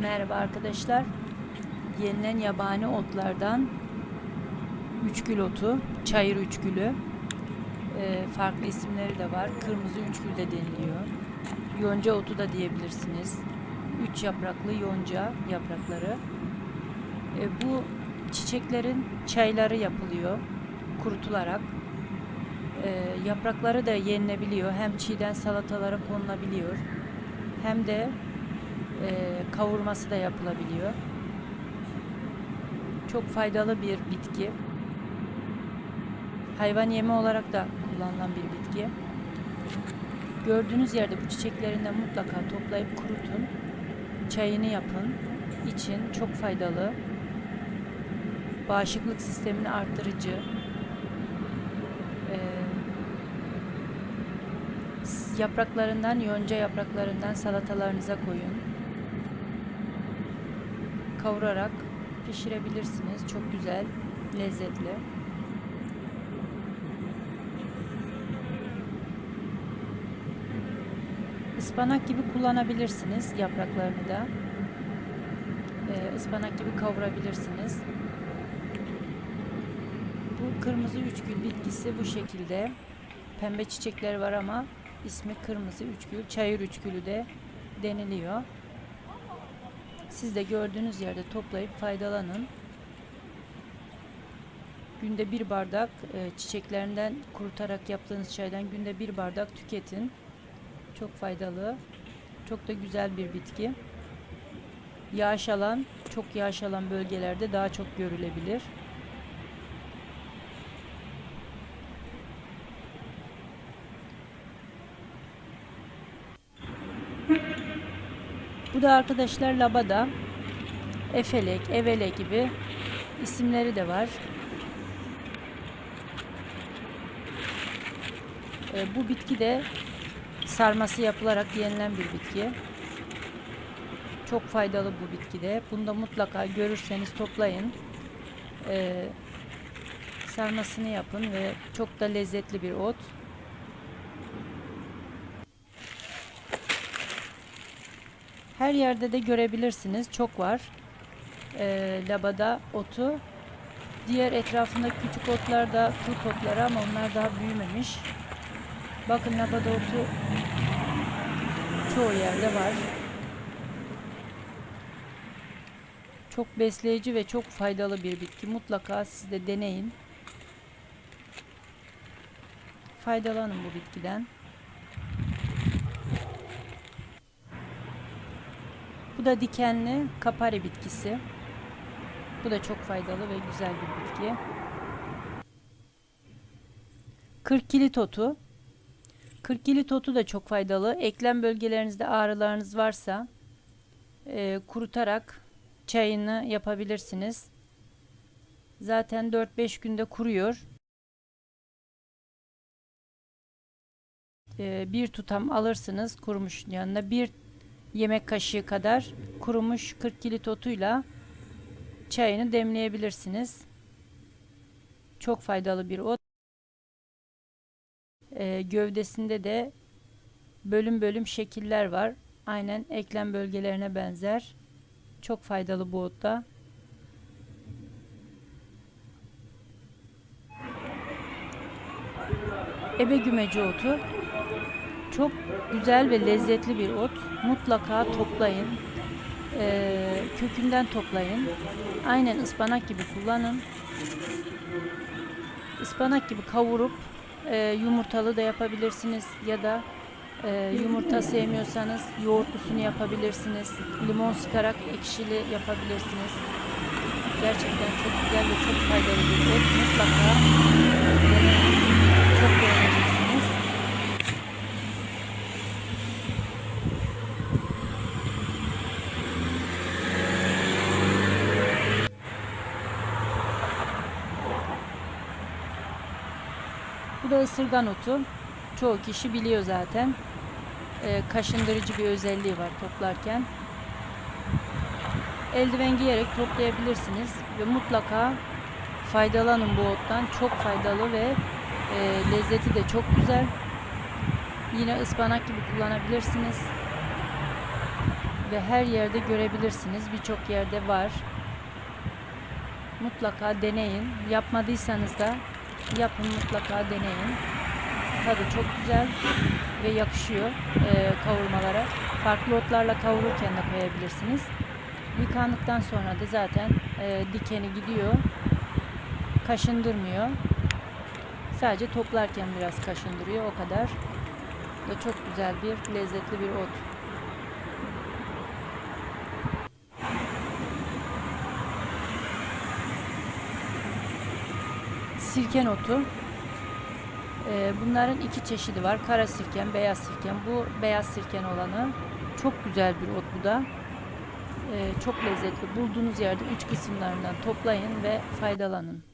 Merhaba arkadaşlar. Yenilen yabani otlardan üçgül otu, çayır üçgülü. Ee, farklı isimleri de var. Kırmızı üçgül de deniliyor. Yonca otu da diyebilirsiniz. Üç yapraklı yonca yaprakları. Ee, bu çiçeklerin çayları yapılıyor kurutularak. Ee, yaprakları da yenilebiliyor. Hem çiğden salatalara konulabiliyor. Hem de e, kavurması da yapılabiliyor. Çok faydalı bir bitki. Hayvan yemi olarak da kullanılan bir bitki. Gördüğünüz yerde bu çiçeklerinden mutlaka toplayıp kurutun. Çayını yapın. için çok faydalı. Bağışıklık sistemini arttırıcı. Ee, yapraklarından, yonca yapraklarından salatalarınıza koyun. Kavurarak pişirebilirsiniz. Çok güzel, lezzetli. Ispanak gibi kullanabilirsiniz yapraklarını da. Ee, ıspanak gibi kavurabilirsiniz. Bu kırmızı üçgül bitkisi bu şekilde. Pembe çiçekleri var ama ismi kırmızı üçgül, çayır üçgülü de deniliyor. Siz de gördüğünüz yerde toplayıp faydalanın. Günde bir bardak e, çiçeklerinden kurutarak yaptığınız çaydan günde bir bardak tüketin. Çok faydalı. Çok da güzel bir bitki. Yağış alan, çok yağış alan bölgelerde daha çok görülebilir. Bu da arkadaşlar labada, efelek, evele gibi isimleri de var. E, bu bitki de sarması yapılarak yenilen bir bitki. Çok faydalı bu bitki de. Bunu da mutlaka görürseniz toplayın. E, sarmasını yapın ve çok da lezzetli bir ot. Her yerde de görebilirsiniz. Çok var. E, labada otu. Diğer etrafında küçük otlar da kurt otları ama onlar daha büyümemiş. Bakın labada otu çoğu yerde var. Çok besleyici ve çok faydalı bir bitki. Mutlaka siz de deneyin. Faydalanın bu bitkiden. Bu da dikenli kapari bitkisi. Bu da çok faydalı ve güzel bir bitki. Kırkilit otu. Kırkilit otu da çok faydalı. Eklem bölgelerinizde ağrılarınız varsa e, kurutarak çayını yapabilirsiniz. Zaten 4-5 günde kuruyor. E, bir tutam alırsınız kurumuş yanına bir yemek kaşığı kadar kurumuş 40 kilit otuyla çayını demleyebilirsiniz. Çok faydalı bir ot. Ee, gövdesinde de bölüm bölüm şekiller var. Aynen eklem bölgelerine benzer. Çok faydalı bu otta. Ebe gümeci otu. Çok güzel ve lezzetli bir ot. Mutlaka toplayın. Ee, kökünden toplayın. Aynen ıspanak gibi kullanın. Ispanak gibi kavurup e, yumurtalı da yapabilirsiniz ya da e, yumurta sevmiyorsanız yoğurtlusunu yapabilirsiniz. Limon sıkarak ekşili yapabilirsiniz. Gerçekten çok güzel ve çok faydalı bir ot. Mutlaka deneyin. Çok beğeneceksiniz. Bu da ısırgan otu. Çoğu kişi biliyor zaten. Ee, kaşındırıcı bir özelliği var toplarken. Eldiven giyerek toplayabilirsiniz ve mutlaka faydalanın bu ottan. Çok faydalı ve e, lezzeti de çok güzel. Yine ıspanak gibi kullanabilirsiniz. ve her yerde görebilirsiniz. Birçok yerde var. Mutlaka deneyin. Yapmadıysanız da yapın mutlaka deneyin. Tadı çok güzel ve yakışıyor e, kavurmalara. Farklı otlarla kavururken de koyabilirsiniz. Yıkandıktan sonra da zaten e, dikeni gidiyor. Kaşındırmıyor. Sadece toplarken biraz kaşındırıyor o kadar. Da çok güzel bir lezzetli bir ot. Sirken otu. Ee, bunların iki çeşidi var. Kara sirken, beyaz sirken. Bu beyaz sirken olanı. Çok güzel bir ot bu da. Ee, çok lezzetli. Bulduğunuz yerde uç kısımlarından toplayın ve faydalanın.